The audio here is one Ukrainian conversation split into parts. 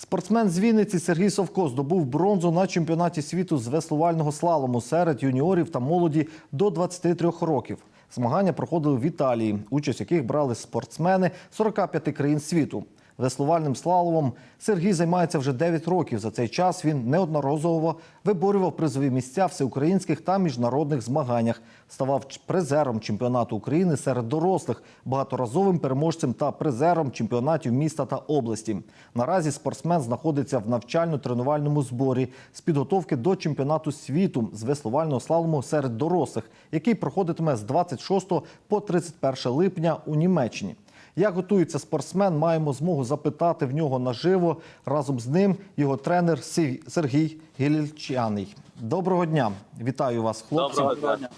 Спортсмен з Вінниці Сергій Совко здобув бронзу на чемпіонаті світу з веслувального слалому серед юніорів та молоді до 23 років. Змагання проходили в Італії, участь яких брали спортсмени 45 країн світу. Веслувальним слаломом Сергій займається вже 9 років. За цей час він неодноразово виборював призові місця всеукраїнських та міжнародних змаганнях, ставав призером чемпіонату України серед дорослих, багаторазовим переможцем та призером чемпіонатів міста та області. Наразі спортсмен знаходиться в навчально-тренувальному зборі з підготовки до чемпіонату світу з веслувального слалому серед дорослих, який проходитиме з 26 по 31 липня у Німеччині. Як готується спортсмен, маємо змогу запитати в нього наживо. Разом з ним його тренер Сергій Гілільчаний. Доброго дня! Вітаю вас, хлопці. Доброго дня.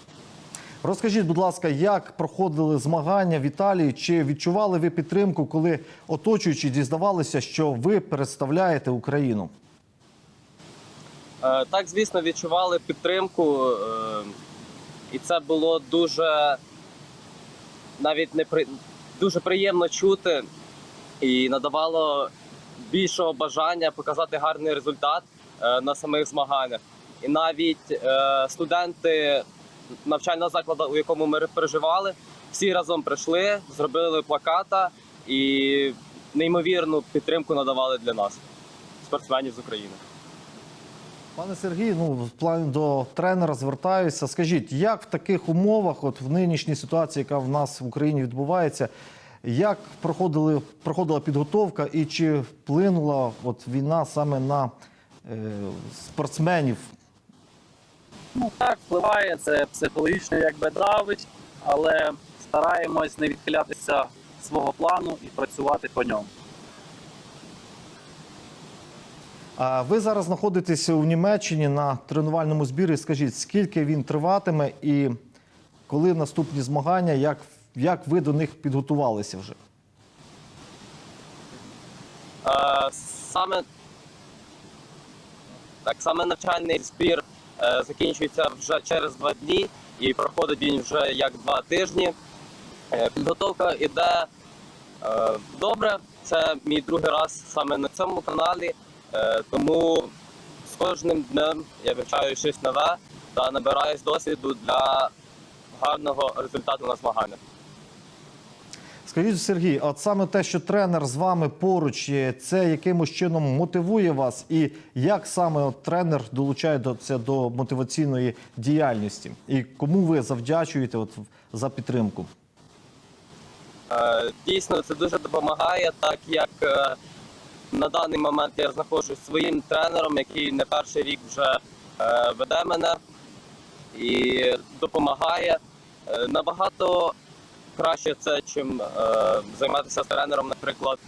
Розкажіть, будь ласка, як проходили змагання в Італії? Чи відчували ви підтримку, коли оточуючі дізнавалися, що ви представляєте Україну? Е, Так, звісно, відчували підтримку, е, і це було дуже навіть не при... дуже приємно чути і надавало більшого бажання показати гарний результат е, на самих змаганнях. І навіть е, студенти навчального закладу, у якому ми переживали, всі разом прийшли, зробили плаката і неймовірну підтримку надавали для нас, спортсменів з України. Пане Сергій, ну в плані до тренера звертаюся. Скажіть, як в таких умовах, от в нинішній ситуації, яка в нас в Україні відбувається, як проходили, проходила підготовка і чи вплинула от війна саме на е, спортсменів? Ну так, впливає, це психологічно якби давить, але стараємось не відхилятися свого плану і працювати по ньому. А ви зараз знаходитесь у Німеччині на тренувальному збірі. Скажіть, скільки він триватиме і коли наступні змагання, як, як ви до них підготувалися вже? Е, Саме так саме навчальний збір е, закінчується вже через два дні і проходить він вже як два тижні. Е, Підготовка йде добре. Це мій другий раз саме на цьому каналі, тому з кожним днем я вивчаю щось нове та набираюсь досвіду для гарного результату на змаганнях. Скажіть, Сергій, от саме те, що тренер з вами поруч, є, це якимось чином мотивує вас, і як саме от тренер долучає до це до мотиваційної діяльності? І кому ви завдячуєте от за підтримку? Е, Дійсно, це дуже допомагає, так як е, на даний момент я знаходжусь своїм тренером, який не перший рік вже е, веде мене і допомагає. Е, Набагато краще це, чим е, займатися з тренером, наприклад,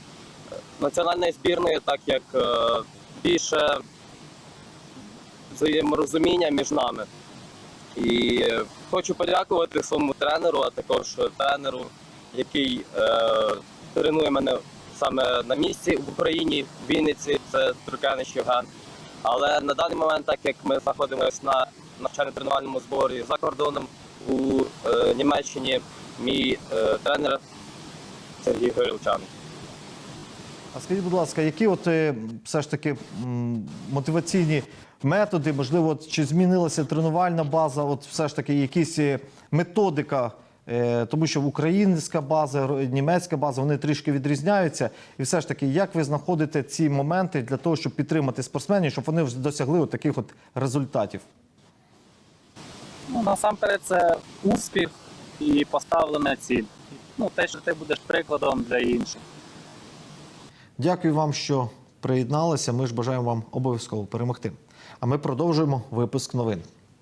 національної збірної, так як більше взаєморозуміння між нами. І хочу подякувати своєму тренеру, а також тренеру, який е, тренує мене саме на місці в Україні, в Вінниці, це Трукянич Євген. Але на даний момент, так як ми знаходимося на навчально-тренувальному зборі за кордоном у е, Німеччині, мій е, тренер Сергій Горілчаний. А скажіть, будь ласка, які от е, все ж таки мотиваційні методи, можливо, чи змінилася тренувальна база, от все ж таки якісь е, методика, тому що українська база, німецька база, вони трішки відрізняються. І все ж таки, як ви знаходите ці моменти для того, щоб підтримати спортсменів, щоб вони досягли от таких от результатів? Ну, насамперед, це успіх і поставлена ціль. Ну, те, що ти будеш прикладом для інших. Дякую вам, що приєдналися. Ми ж бажаємо вам обов'язково перемогти. А ми продовжуємо випуск новин.